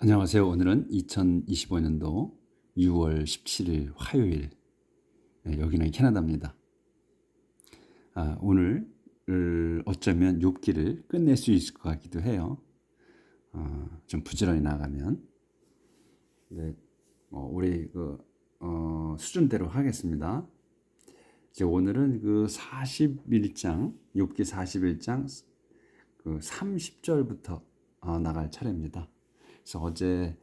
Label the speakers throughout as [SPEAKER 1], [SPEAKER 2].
[SPEAKER 1] 안녕하세요. 오늘은 2025년도 6월 17일 화요일. 네, 여기는 캐나다입니다. 아, 오늘 어쩌면 욥기를 끝낼 수 있을 것 같기도 해요. 어, 좀 부지런히 나가면. 네, 뭐 우리 그 어, 수준대로 하겠습니다. 이제 오늘은 그 41장, 욥기 41장 그 30절부터 어, 나갈 차례입니다. 그래서 어제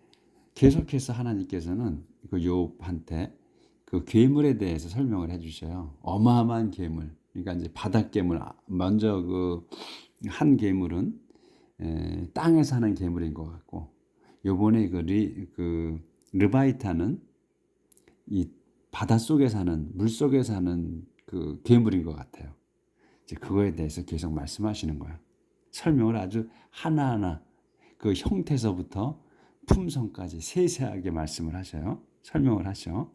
[SPEAKER 1] 계속해서 하나님께서는 그 욥한테 그 괴물에 대해서 설명을 해주셔요. 어마어마한 괴물. 그러니까 이제 바닷 괴물. 먼저 그 한 괴물은 에, 땅에서 하는 괴물인 것 같고, 요번에 그, 리, 그 르바이타는 이 바다 속에 사는 물 속에 사는 그 괴물인 것 같아요. 이제 그거에 대해서 계속 말씀하시는 거야. 설명을 아주 하나하나 그 형태서부터 품성까지 세세하게 말씀을 하셔요. 설명을 하셔.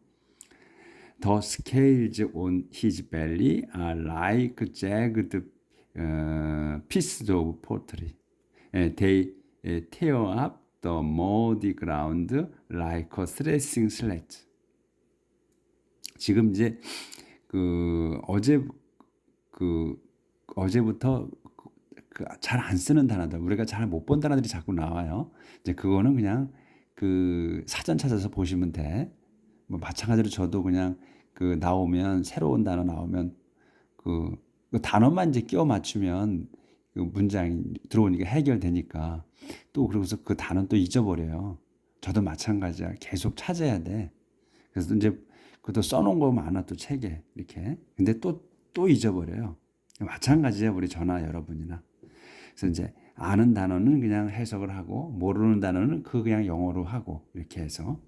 [SPEAKER 1] The scales on his belly are like jagged uh, pieces of pottery. They tear up the muddy ground like a threshing sledge. 지금 이제 그 어제 그 어제부터 그 잘 안 쓰는 단어들, 우리가 잘 못 본 단어들이 자꾸 나와요. 이제 그거는 그냥 그 사전 찾아서 보시면 돼. 뭐 마찬가지로 저도 그냥 그 나오면 새로운 단어 나오면 그, 그 단어만 이제 끼워 맞추면 그 문장이 들어오니까 해결되니까 또 그러고서 그 단어 또 잊어버려요. 저도 마찬가지야. 계속 찾아야 돼. 그래서 이제 그것도 써놓은 거 많아 또 책에 이렇게. 근데 또또 잊어버려요. 마찬가지야 우리 전화 여러분이나. 그래서 이제 아는 단어는 그냥 해석을 하고 모르는 단어는 그 그냥 영어로 하고 이렇게 해서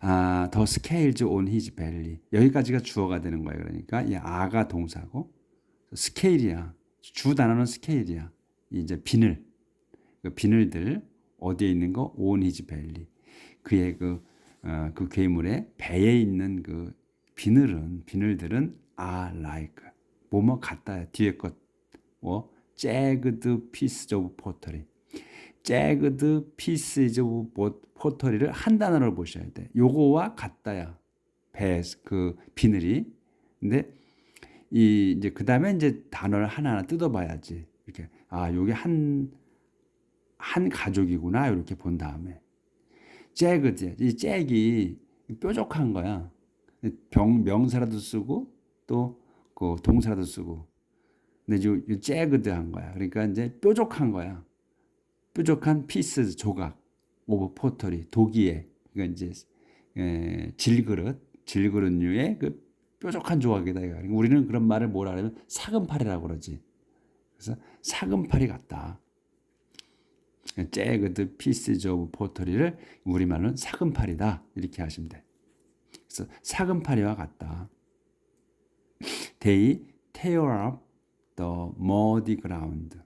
[SPEAKER 1] 아, 더 scales on his belly. 여기까지가 주어가 되는 거예요. 그러니까 이 아가 동사고 스케일이야. 주 단어는 스케일이야. 이제 비늘. 그 비늘들 어디에 있는 거 on his belly. 그의 그, 어, 그 괴물의 배에 있는 그 비늘은 비늘들은 are like 뭐뭐 같다. 뒤에 것 뭐, jagged pieces of pottery. jagged pieces of pottery를 한 단어로 보셔야 돼. 요거와 같다야. 배, 그 비늘이. 근데 이 이제 그다음에 이제 단어를 하나하나 뜯어봐야지. 이렇게 아, 요게 한한 가족이구나. 이렇게 본 다음에 jagged 이 잭이 뾰족한 거야. 병 명사라도 쓰고 또 그 동사라도 쓰고 근데 요, 요 잭드한 거야. 그러니까 이제 뾰족한 거야. 뾰족한 피스 조각 오브 포터리 독이에 그러니까 이제 에, 질그릇 질그릇류의 그 뾰족한 조각이다. 그러니까 우리는 그런 말을 뭐라 하냐면 사금팔이라고 그러지. 그래서 사금팔이 같다. 잭드 피스 오브 포터리를 우리말로는 사금팔이다 이렇게 하시면 돼. 그래서 사금팔이와 같다. Tear up the muddy ground.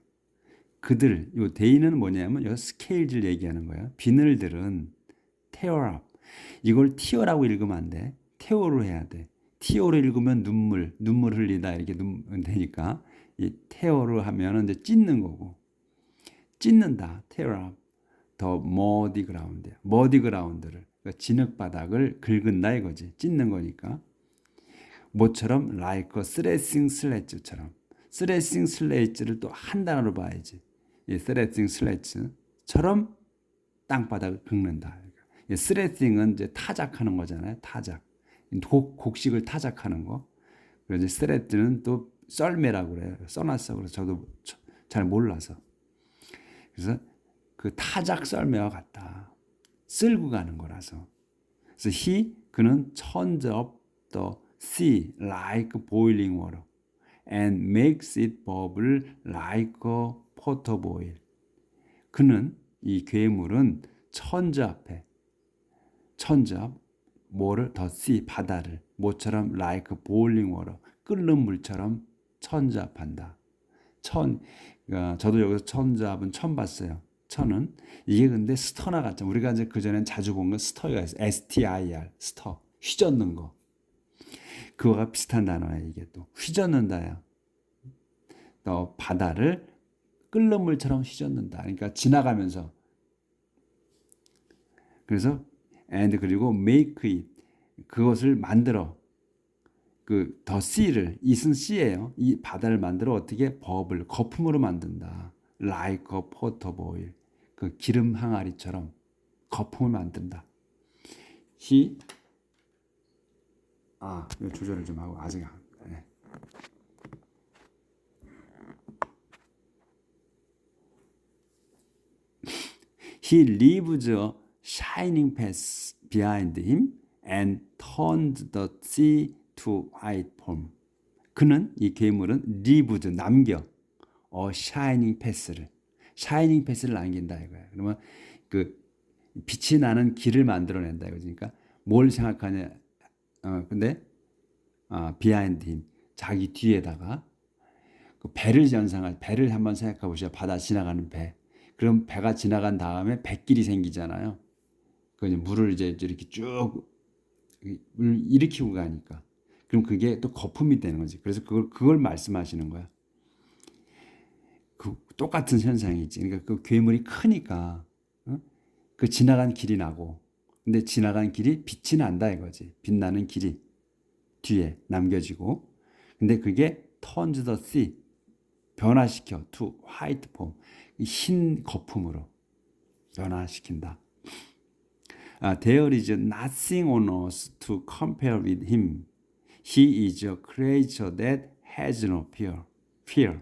[SPEAKER 1] 그들, 요 데이는 뭐냐면 요 스케일을 얘기하는 거야. 비늘들은 tear up. 이걸 tear라고 읽으면 안 돼. tear로 해야 돼. tear로 읽으면 눈물, 눈물 흘리다 이렇게 눈 되니까 이 tear로 하면은 이제 찢는 거고. 찢는다. tear up the muddy ground. muddy ground를 그러니까 진흙 바닥을 긁은다 이거지. 찢는 거니까. 뭐처럼 like a threshing sledge처럼 스레싱 슬레이츠를 또 한 단어로 봐야지. 이 스레싱 슬레이츠처럼 땅바닥을 긁는다. 이 스레싱은 이제 타작하는 거잖아요. 타작. 곡, 곡식을 타작하는 거. 그래서 스레트는 또 썰매라고 그래요. 써놨어. 그래서 저도 잘 몰라서. 그래서 그 타작 썰매와 같다. 쓸고 가는 거라서. 그래서 he 그는 up the sea like boiling water. And makes it bubble like a potter boil. 그는 이 괴물은 천자 앞에 천자 뭐를 더 sea 바다를 뭐처럼 like boiling water 끓는 물처럼 천잡한다. 천 그러니까 저도 여기서 천잡은 처음 봤어요. 천은 이게 근데 스터나 같죠. 우리가 이제 그 전엔 자주 본 건 스터가. S T I R 스터 휘젓는 거. 그거가 비슷한 단어야 이게 또 휘젓는다야. 또 바다를 끓는 물처럼 휘젓는다. 그러니까 지나가면서 그래서 and 그리고 make it 그것을 만들어 그 더 씨를 이은 씨예요. 이 바다를 만들어 어떻게 버블 거품으로 만든다. like a pot of oil 그 기름 항아리처럼 거품을 만든다. he 아 조절을 좀 하고 아직 안 네. He leaves a shining path behind him and turned the sea to white foam. 그는 이 괴물은 leaves 남겨 어 shining path를 shining path를 남긴다 이거야. 그러면 그 빛이 나는 길을 만들어낸다 이거지. 그러니까 뭘 생각하냐? 어 근데 아 behind him 자기 뒤에다가 그 배를 연상할 배를 한번 생각해 보시죠. 바다 지나가는 배. 그럼 배가 지나간 다음에 뱃길이 생기잖아요. 그 이제 물을 이제 이렇게 쭉 물 일으키고 가니까. 그럼 그게 또 거품이 되는 거지. 그래서 그걸 그걸 말씀하시는 거야. 그 똑같은 현상이지. 그러니까 그 괴물이 크니까 어? 그 지나간 길이 나고, 근데 지나간 길이 빛이 난다 이거지. 빛나는 길이 뒤에 남겨지고, 근데 그게 turns the sea 변화시켜 to white foam 흰 거품으로 변화시킨다. 아, there is nothing on earth to compare with him. He is a creature that has no fear. Fear.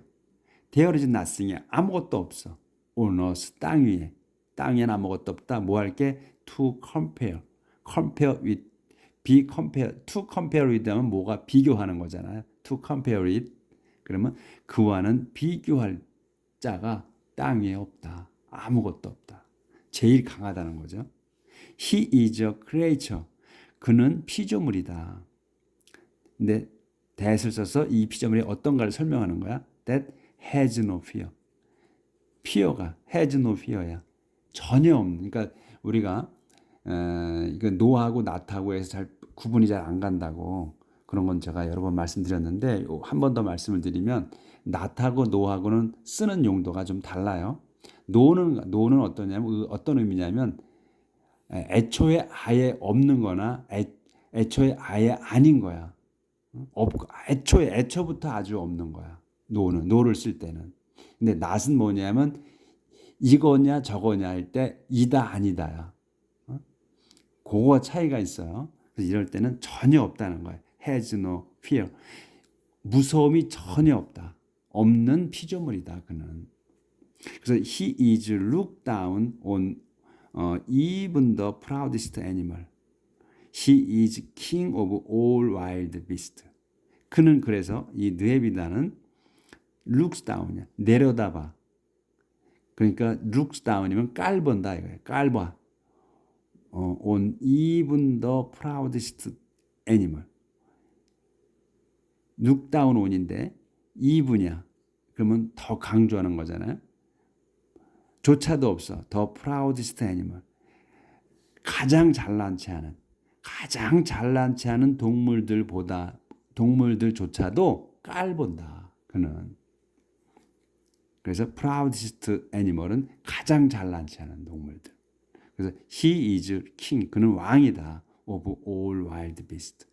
[SPEAKER 1] There is nothing. 아무것도 없어. On earth 땅 위에. 땅 위엔 아무것도 없다. 뭐 할 게? To compare. Compare with. Be compare. To compare with 하면 뭐가 비교하는 거잖아요. To compare with. 그러면 그와는 비교할 자가 땅 위에 없다. 아무것도 없다. 제일 강하다는 거죠. He is a creature. 그는 피조물이다. 근데 that을 써서 이 피조물이 어떤가를 설명하는 거야. That has no fear. fear가 has no fear야. 전혀 없는. 그러니까 우리가 에, 이거 노하고 낫하고 해서 잘 구분이 잘 안 간다고 그런 건 제가 여러 번 말씀드렸는데 한 번 더 말씀을 드리면 낫하고 노하고는 쓰는 용도가 좀 달라요. 노는 노는 어떠냐면 어떤 의미냐면 애초에 아예 없는 거나 애, 애초에 아예 아닌 거야. 없, 애초에 애초부터 아주 없는 거야. 노는 노를 쓸 때는. 근데 낫은 뭐냐면 이거냐 저거냐 할 때 이다 아니다야. 어? 그거 차이가 있어요. 이럴 때는 전혀 없다는 거예요. has no fear. 무서움이 전혀 없다. 없는 피조물이다 그는. 그래서 he is looked down on 어, even the proudest animal. He is king of all wild beasts. 그는 그래서 이 느헤비다는 looks down이야. 내려다봐. 그러니까 looks down이면 깔본다 이거예요. 깔봐. 어, on even the proudest animal. down on인데 even이야. 그러면 더 강조하는 거잖아요. 조차도 없어. 더 proudest animal. 가장 잘난치 않은 가장 잘난치 않은 동물들보다 동물들조차도 깔본다. 그는 그래서 proudest animal은 가장 잘난치 않은 동물들. 그래서 he is king. 그는 왕이다. of all wild beast.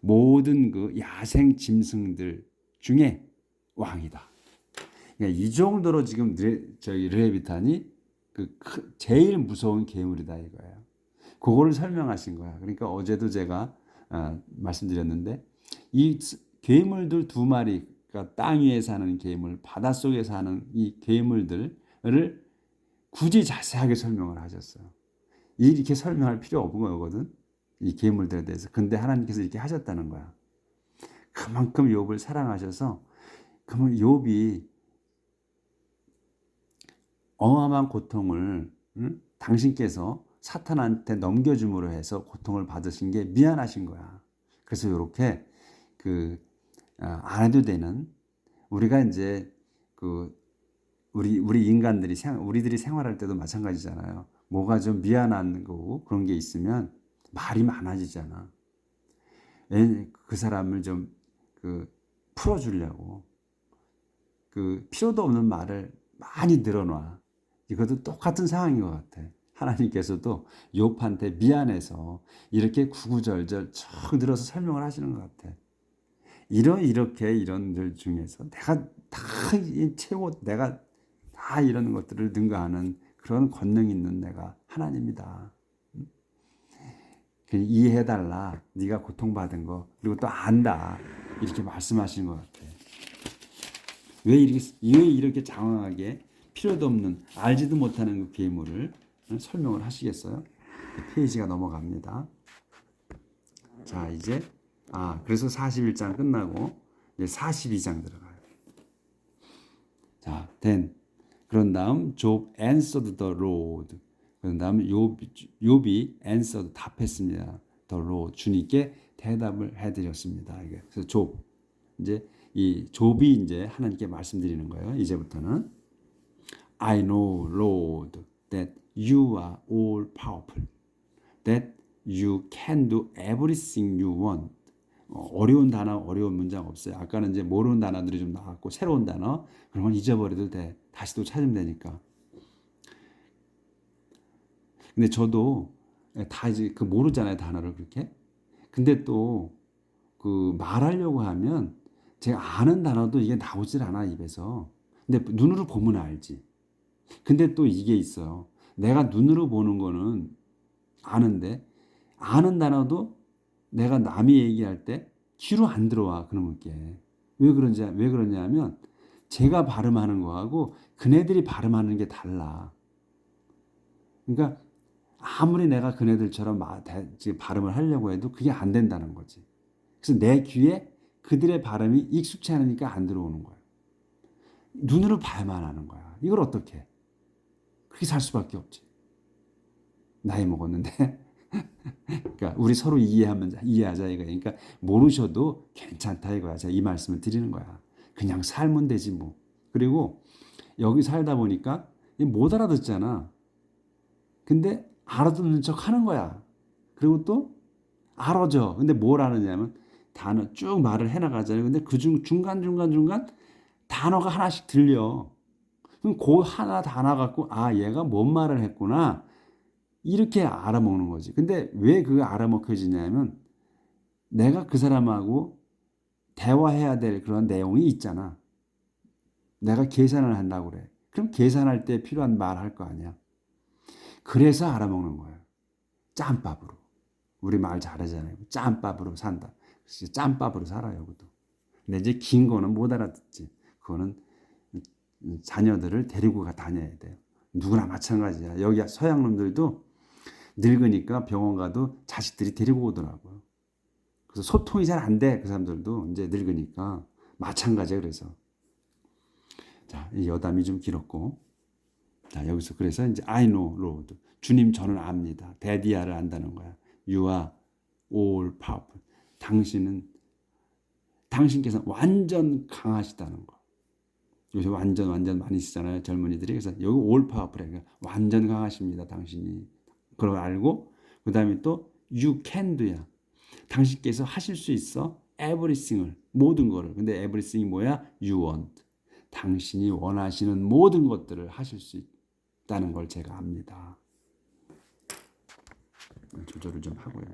[SPEAKER 1] 모든 그 야생 짐승들 중에 왕이다. 그러니까 이 정도로 지금 르, 저기 르헤비탄이 그 제일 무서운 괴물이다 이거예요. 그거를 설명하신 거야. 그러니까 어제도 제가 어, 말씀드렸는데 이 괴물들 두 마리, 그러니까 땅 위에 사는 괴물, 바다 속에 사는 이 괴물들을 굳이 자세하게 설명을 하셨어요. 이렇게 설명할 필요 없는 거거든. 이 괴물들에 대해서. 근데 하나님께서 이렇게 하셨다는 거야. 그만큼 욥을 사랑하셔서 그러면 욥이 어마어마한 고통을 응? 당신께서 사탄한테 넘겨줌으로 해서 고통을 받으신 게 미안하신 거야. 그래서 이렇게 그안 아, 해도 되는 우리가 이제 그 우리 우리 인간들이 생 우리들이 생활할 때도 마찬가지잖아요. 뭐가 좀 미안한 거고 그런 게 있으면 말이 많아지잖아. 그 사람을 좀 그 풀어주려고 그 필요도 없는 말을 많이 늘어놔. 이것도 똑같은 상황인 것 같아. 하나님께서도 욥한테 미안해서 이렇게 구구절절 쭉 늘어서 설명을 하시는 것 같아. 이런 이렇게 이런 들 중에서 내가 다 채워 내가 다 이런 것들을 능가하는 그런 권능 있는 내가 하나님이다. 그 이해해달라. 네가 고통받은 거 그리고 또 안다. 이렇게 말씀하시는 것 같아. 왜 이렇게 왜 이렇게 장황하게 필요도 없는 알지도 못하는 그 괴물을 설명을 하시겠어요? 페이지가 넘어갑니다. 자 이제 아 그래서 41장 끝나고 이제 42장 들어가요. 자, then 그런 다음 Job answered the Lord. 그런 다음 욥이, answered 답했습니다. the Lord 주님께 대답을 해드렸습니다. 그래서 조 이제 이 욥이 이제 하나님께 말씀드리는 거예요. 이제부터는 I know, Lord, that you are all powerful, that you can do everything you want. 어, 어려운 단어, 어려운 문장 없어요. 아까는 이제 모르는 단어들이 좀 나왔고 새로운 단어 그런 건 잊어버려도 돼. 다시 또 찾으면 되니까. 근데 저도 다 이제 그 모르잖아요 단어를 그렇게. 근데 또 그 말하려고 하면 제가 아는 단어도 이게 나오질 않아 입에서. 근데 눈으로 보면 알지. 근데 또 이게 있어요. 내가 눈으로 보는 거는 아는데 아는 단어도 내가 남이 얘기할 때 귀로 안 들어와 그놈의 게. 왜 그런지 왜 그러냐면 제가 발음하는 거하고 그네들이 발음하는 게 달라. 그러니까 아무리 내가 그네들처럼 발음을 하려고 해도 그게 안 된다는 거지. 그래서 내 귀에 그들의 발음이 익숙치 않으니까 안 들어오는 거야. 눈으로 봐야만 하는 거야. 이걸 어떻게? 그렇게 살 수밖에 없지. 나이 먹었는데. 그러니까 우리 서로 이해하면 이해하자 이거. 그러니까 모르셔도 괜찮다 이거야. 제가 이 말씀을 드리는 거야. 그냥 살면 되지 뭐. 그리고 여기 살다 보니까 못 알아듣잖아. 근데 알아듣는 척 하는 거야. 그리고 또 알아줘. 근데 뭘 하느냐면 단어 쭉 말을 해나가잖아요. 근데 그 중, 중간, 중간, 중간 단어가 하나씩 들려. 그럼 그 하나 단어 갖고, 아, 얘가 뭔 말을 했구나. 이렇게 알아먹는 거지. 근데 왜 그게 알아먹혀지냐면 내가 그 사람하고 대화해야 될 그런 내용이 있잖아. 내가 계산을 한다고 그래. 그럼 계산할 때 필요한 말 할 거 아니야. 그래서 알아먹는 거야. 짬밥으로. 우리 말 잘하잖아요. 짬밥으로 산다. 짬밥으로 살아요, 그도. 근데 이제 긴 거는 못 알아듣지. 그거는 자녀들을 데리고 다녀야 돼요. 누구나 마찬가지야. 여기 서양 놈들도 늙으니까 병원 가도 자식들이 데리고 오더라고요. 그래서 소통이 잘 안 돼. 그 사람들도 이제 늙으니까 마찬가지야. 그래서 자, 이 여담이 좀 길었고 자, 여기서 그래서 이제 I know Lord. 주님 저는 압니다. 데디아를 안다는 거야. You are all powerful. 당신은 당신께서 완전 강하시다는 거. 요새 완전 완전 많이 쓰잖아요 젊은이들이 그래서 여기 all powerful 그러니까 완전 강하십니다 당신이 그걸 알고 그 다음에 또 you can do야 당신께서 하실 수 있어 everything을 모든 거를 근데 everything이 뭐야 you want 당신이 원하시는 모든 것들을 하실 수 있다는 걸 제가 압니다 조절을 좀 하고요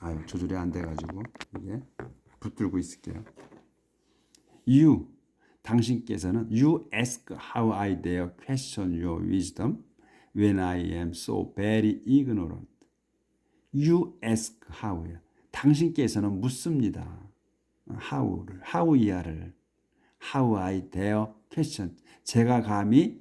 [SPEAKER 1] 아유 조절이 안 돼가지고 이게 붙들고 있을게요. You 당신께서는 You ask how I dare question your wisdom when I am so very ignorant. You ask how야. 당신께서는 묻습니다. how를 how 이하를 how I dare question. 제가 감히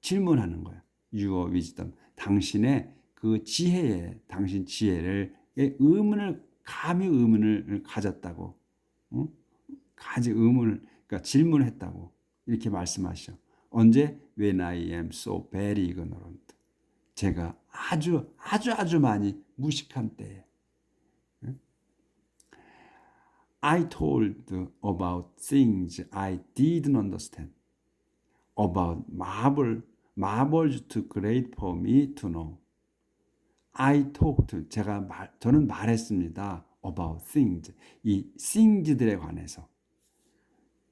[SPEAKER 1] 질문하는 거야. Your wisdom. 당신의 그 지혜에 당신 지혜를 의문을 감히 의문을 가졌다고 어? 가지 의문을 그러니까 질문했다고 이렇게 말씀하셔. 언제 when I am so very ignorant. 제가 아주 아주 아주 많이 무식한 때에 I told about things I didn't understand. About marvel, marvels too great for me to know. I talked. 제가 말, 저는 말했습니다. About things. 이 things들에 관해서.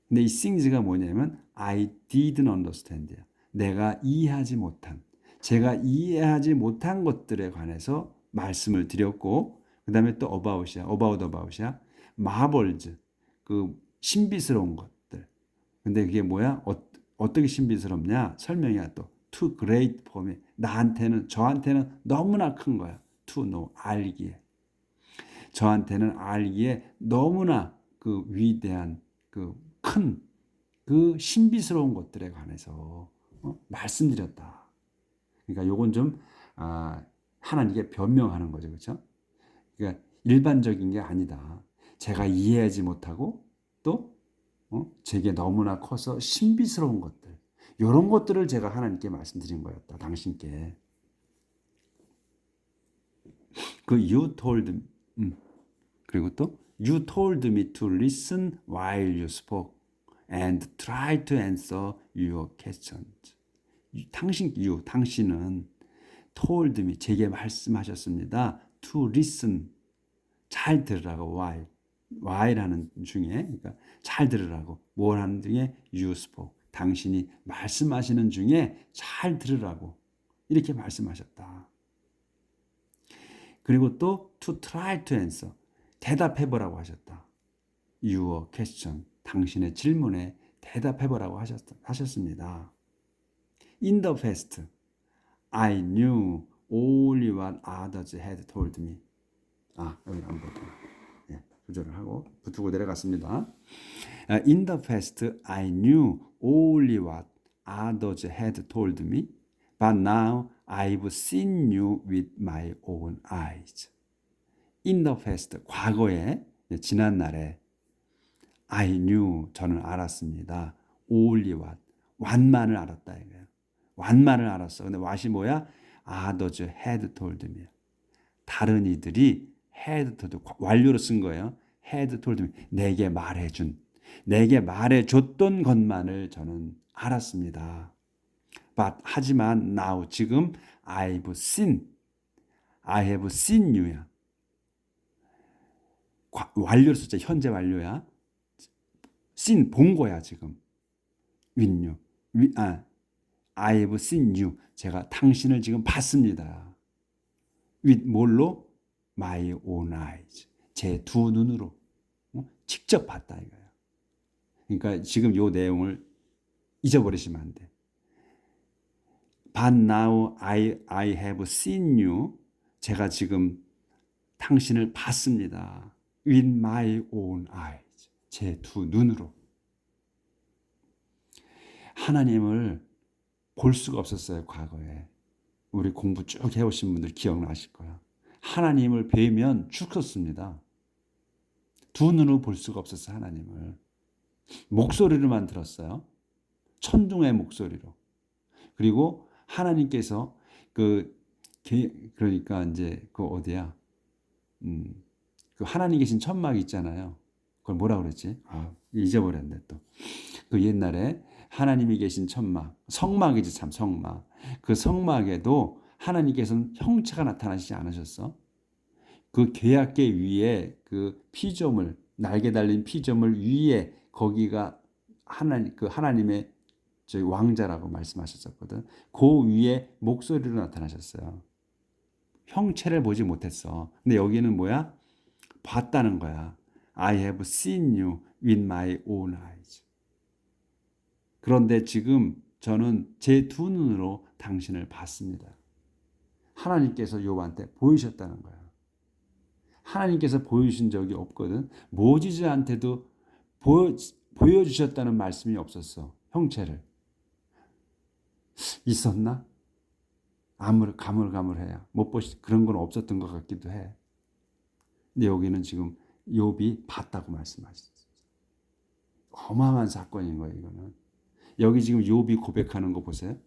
[SPEAKER 1] 근데 이 things가 뭐냐면 I didn't understand야. 내가 이해하지 못한 제가 이해하지 못한 것들에 관해서 말씀을 드렸고 그 다음에 또 about이야. about about이야. marvels 그 신비스러운 것들. 근데 그게 뭐야? 어, 어떻게 신비스럽냐? 설명이야 또. too great for me. 나한테는 저한테는 너무나 큰 거야. to know 알기에. 저한테는 알기에 너무나 그 위대한 그큰그 신비스러운 것들에 관해서 어? 말씀드렸다. 그러니까 요건 좀 아, 하나님께 변명하는 거죠, 그렇죠? 그러니까 일반적인 게 아니다. 제가 이해하지 못하고 또 어? 제게 너무나 커서 신비스러운 것들, 이런 것들을 제가 하나님께 말씀드린 거였다. 당신께 그 you told 음. 그리고 또 you told me to listen while you spoke and try to answer your questions. 당신 you 당신은 told me 제게 말씀하셨습니다. to listen. 잘 들으라고. while 하는 중에 그러니까 잘 들으라고. 뭘 하는 중에? you spoke. 당신이 말씀하시는 중에 잘 들으라고. 이렇게 말씀하셨다. 그리고 또 to try to answer. 대답해 보라고 하셨다. your question. 당신의 질문에 대답해 보라고 하셨, 하셨습니다. In the past, I knew only what others had told me. 아, 여기 안 보고. 예, 조절을 하고 붙고 내려갔습니다. In the past, I knew only what others had told me, but now I've seen you with my own eyes. In the past, 과거에 지난 날에 I knew 저는 알았습니다. only what what만을 알았다 이거예요. What만을 알았어. 근데 what이 뭐야? had told me. 다른 이들이 had told 완료로 쓴 거예요. told me 내게 말해 준 내게 말해 줬던 것만을 저는 알았습니다. But 하지만 now 지금 I've seen I have seen you야. 완료로 썼죠. 현재 완료야. seen 본 거야 지금. with you. 위, 아, I have seen you. 제가 당신을 지금 봤습니다. with 뭘로? my own eyes. 제 두 눈으로 어? 직접 봤다 이거야. 그러니까 지금 요 내용을 잊어버리시면 안 돼. But now I, I have seen you. 제가 지금 당신을 봤습니다. with my own eyes. 제 두 눈으로. 하나님을 볼 수가 없었어요, 과거에. 우리 공부 쭉 해오신 분들 기억나실 거야. 하나님을 뵈면 죽었습니다. 두 눈으로 볼 수가 없었어요, 하나님을. 목소리로만 들었어요. 천둥의 목소리로. 그리고 하나님께서 그, 그러니까 이제 그 어디야? 음, 그 하나님 계신 천막 있잖아요. 그걸 뭐라 그랬지? 아, 잊어버렸네 또. 그 옛날에 하나님이 계신 천막, 성막이지 참 성막. 그 성막에도 하나님께서는 형체가 나타나시지 않으셨어? 그 계약계 위에 그 피조물, 날개 달린 피조물 위에 거기가 하나님 그 하나님의 저희 왕자라고 말씀하셨었거든. 그 위에 목소리로 나타나셨어요. 형체를 보지 못했어. 근데 여기는 뭐야? 봤다는 거야. I have seen you with my own eyes. 그런데 지금 저는 제 두 눈으로 당신을 봤습니다. 하나님께서 요한테 보이셨다는 거야. 하나님께서 보여주신 적이 없거든. 모지즈한테도 보여, 보여주셨다는 말씀이 없었어. 형체를. 있었나? 아무리 가물가물해야 못 보시 그런 건 없었던 것 같기도 해. 근데 여기는 지금 욥이 봤다고 말씀하셨어요. 어마어마한 사건인 거예요, 이거는. 여기 지금 욥이 고백하는 거 보세요.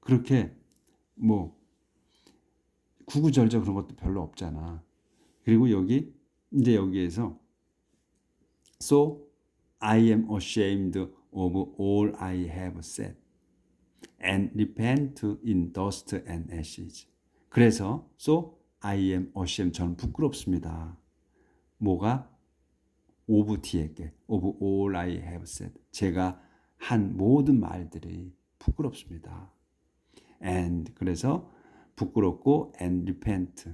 [SPEAKER 1] 그렇게 뭐 구구절절 그런 것도 별로 없잖아. 그리고 여기 이제 여기에서 so I am ashamed of all I have said and repent in dust and ashes. 그래서 so I am ashamed 저는 부끄럽습니다. 뭐가 of 뒤에 게 of all I have said 제가 한 모든 말들이 부끄럽습니다. and 그래서 부끄럽고 and repent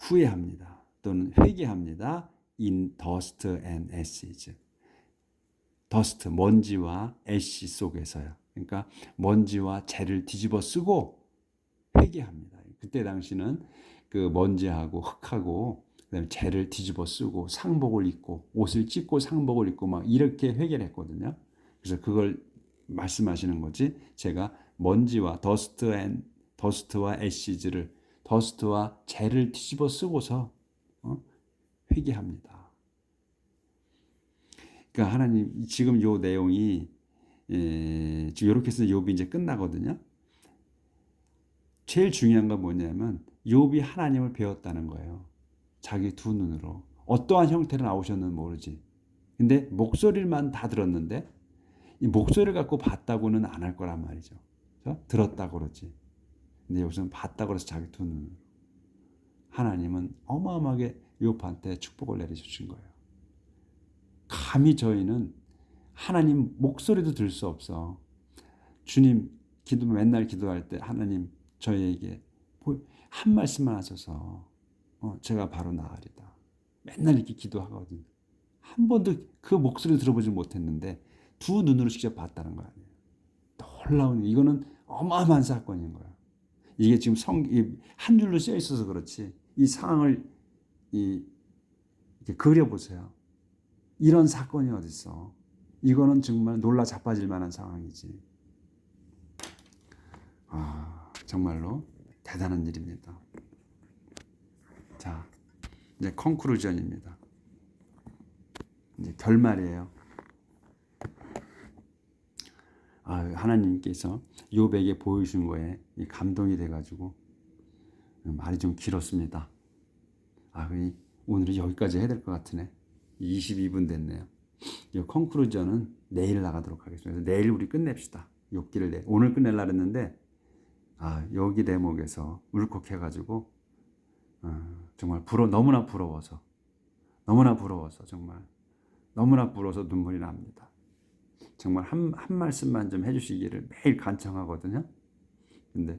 [SPEAKER 1] 후회합니다. 또는 회개합니다. in dust and ashes. dust 먼지와 ash 속에서요. 그러니까 먼지와 재를 뒤집어 쓰고 회개합니다. 그때 당시는 그 먼지하고 흙하고 그다음에 재를 뒤집어 쓰고 상복을 입고 옷을 찢고 상복을 입고 막 이렇게 회개를 했거든요. 그래서 그걸 말씀하시는 거지. 제가 먼지와 더스트 앤 더스트와 애시즈를 더스트와 재를 뒤집어 쓰고서 어? 회개합니다. 그러니까 하나님 지금 요 내용이 예, 지금 이렇게 해서 욥이 이제 끝나거든요. 제일 중요한 건 뭐냐면 욥이 하나님을 배웠다는 거예요. 자기 두 눈으로 어떠한 형태로 나오셨는 모르지. 근데 목소리만 다 들었는데 이 목소리를 갖고 봤다고는 안 할 거란 말이죠. 그렇죠? 들었다고 그러지. 근데 여기서는 봤다고 그래서 자기 두 눈으로. 하나님은 어마어마하게 욥한테 축복을 내려주신 거예요. 감히 저희는 하나님 목소리도 들을 수 없어. 주님 기도 맨날 기도할 때 하나님 저희에게 한 말씀만 하셔서 어, 제가 바로 나으리다. 맨날 이렇게 기도하거든요. 한 번도 그 목소리 들어보지 못했는데 두 눈으로 직접 봤다는 거 아니에요. 놀라운 이거는 어마어마한 사건인 거야. 이게 지금 성한 줄로 쓰여 있어서 그렇지 이 상황을 이 이렇게 그려 보세요. 이런 사건이 어디 있어? 이거는 정말 놀라 자빠질 만한 상황이지. 아 정말로 대단한 일입니다. 자 이제 컨크루전입니다. 이제 결말이에요. 아, 하나님께서 요백에 보여주신 거에 감동이 돼가지고 말이 좀 길었습니다. 아, 오늘은 여기까지 해야 될 것 같으네. 22분 됐네요. 이 컨크루전은 내일 나가도록 하겠습니다. 내일 우리 끝냅시다. 욕기를 내. 오늘 끝낼라 그랬는데 아, 여기 대목에서 울컥해가지고 어, 정말 부러 너무나 부러워서 너무나 부러워서 정말 너무나 부러워서 눈물이 납니다. 정말 한, 한 말씀만 좀 해주시기를 매일 간청하거든요. 근데,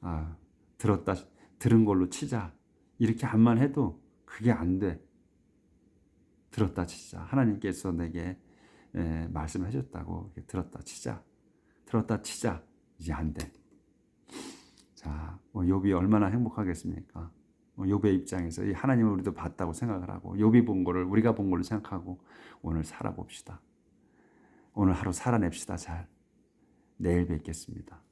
[SPEAKER 1] 아, 들었다, 들은 걸로 치자. 이렇게 한만 해도 그게 안 돼. 들었다 치자. 하나님께서 내게 에, 말씀해 줬다고 들었다 치자. 들었다 치자. 이제 안 돼. 자, 뭐 욥이 얼마나 행복하겠습니까? 뭐 욥의 입장에서 이 하나님을 우리도 봤다고 생각을 하고 욥이 본 거를 우리가 본 걸로 생각하고 오늘 살아봅시다. 오늘 하루 살아냅시다 잘. 내일 뵙겠습니다.